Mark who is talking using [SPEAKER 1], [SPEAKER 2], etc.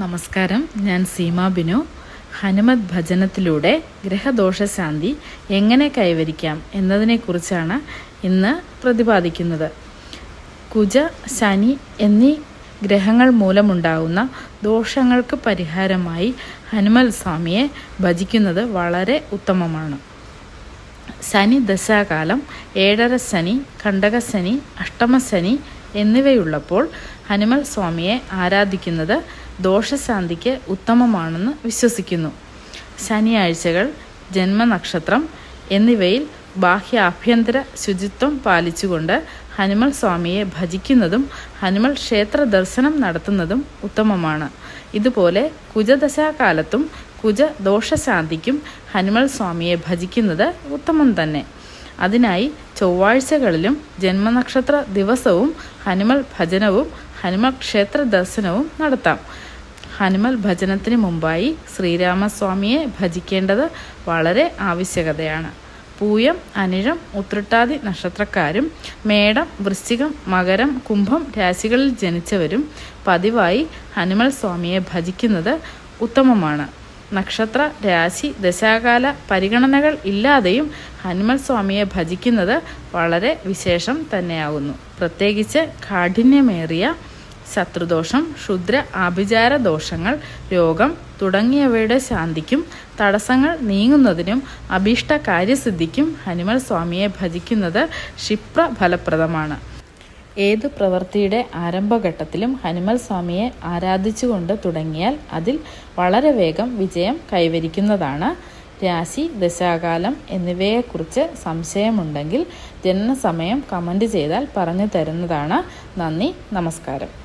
[SPEAKER 1] നമസ്കാരം. ഞാൻ സീമാ ബിനു. ഹനുമത് ഭജനത്തിലൂടെ ഗ്രഹദോഷശാന്തി എങ്ങനെ കൈവരിക്കാം എന്നതിനെക്കുറിച്ചാണ് ഇന്ന് പ്രതിപാദിക്കുന്നത്. കുജ ശനി എന്നീ ഗ്രഹങ്ങൾ മൂലമുണ്ടാകുന്ന ദോഷങ്ങൾക്ക് പരിഹാരമായി ഹനുമൽ സ്വാമിയെ ഭജിക്കുന്നത് വളരെ ഉത്തമമാണ്. ശനി ദശാകാലം ഏഴര ശനി കണ്ടകശനി അഷ്ടമശനി എന്നിവയുള്ളപ്പോൾ ഹനുമൽ സ്വാമിയെ ആരാധിക്കുന്നത് ദോഷശാന്തിക്ക് ഉത്തമമാണെന്ന് വിശ്വസിക്കുന്നു. ശനിയാഴ്ചകൾ ജന്മനക്ഷത്രം എന്നിവയിൽ ബാഹ്യ ആഭ്യന്തര ശുചിത്വം പാലിച്ചുകൊണ്ട് ഹനുമൽ സ്വാമിയെ ഭജിക്കുന്നതും ഹനുമൽ ക്ഷേത്ര ദർശനം നടത്തുന്നതും ഉത്തമമാണ്. ഇതുപോലെ കുജദശാകാലത്തും കുജ ദോഷശാന്തിക്കും ഹനുമൽ സ്വാമിയെ ഭജിക്കുന്നത് ഉത്തമം തന്നെ. അതിനായി ചൊവ്വാഴ്ചകളിലും ജന്മനക്ഷത്ര ദിവസവും ഹനുമൽ ഭജനവും ഹനുമൽ ക്ഷേത്ര ദർശനവും നടത്താം. ഹനുമൽ ഭജനത്തിന് മുമ്പായി ശ്രീരാമസ്വാമിയെ ഭജിക്കേണ്ടത് വളരെ ആവശ്യകതയാണ്. പൂയം അനിഴം ഉത്രട്ടാതി നക്ഷത്രക്കാരും മേടം വൃശ്ചികം മകരം കുംഭം രാശികളിൽ ജനിച്ചവരും പതിവായി ഹനുമൽ സ്വാമിയെ ഭജിക്കുന്നത് ഉത്തമമാണ്. നക്ഷത്ര രാശി ദശാകാല പരിഗണനകൾ ഇല്ലാതെയും ഹനുമൽ സ്വാമിയെ ഭജിക്കുന്നത് വളരെ വിശേഷം തന്നെയാകുന്നു പ്രത്യേകിച്ച് കാഠിന്യമേറിയ ശത്രുദോഷം ക്ഷുദ്ര ആഭിചാര ദോഷങ്ങൾ രോഗം തുടങ്ങിയവയുടെ ശാന്തിക്കും തടസ്സങ്ങൾ നീങ്ങുന്നതിനും അഭീഷ്ട കാര്യസിദ്ധിക്കും ഹനുമൽ സ്വാമിയെ ഭജിക്കുന്നത് ക്ഷിപ്ര ഫലപ്രദമാണ് ഏതു പ്രവൃത്തിയുടെ ആരംഭഘട്ടത്തിലും ഹനുമൽ സ്വാമിയെ ആരാധിച്ചുകൊണ്ട് തുടങ്ങിയാൽ അതിൽ വളരെ വേഗം വിജയം കൈവരിക്കുന്നതാണ്. രാശി ദശാകാലം എന്നിവയെക്കുറിച്ച് സംശയമുണ്ടെങ്കിൽ ജനനസമയം കമന്റ് ചെയ്താൽ പറഞ്ഞു തരുന്നതാണ്. നന്ദി നമസ്കാരം.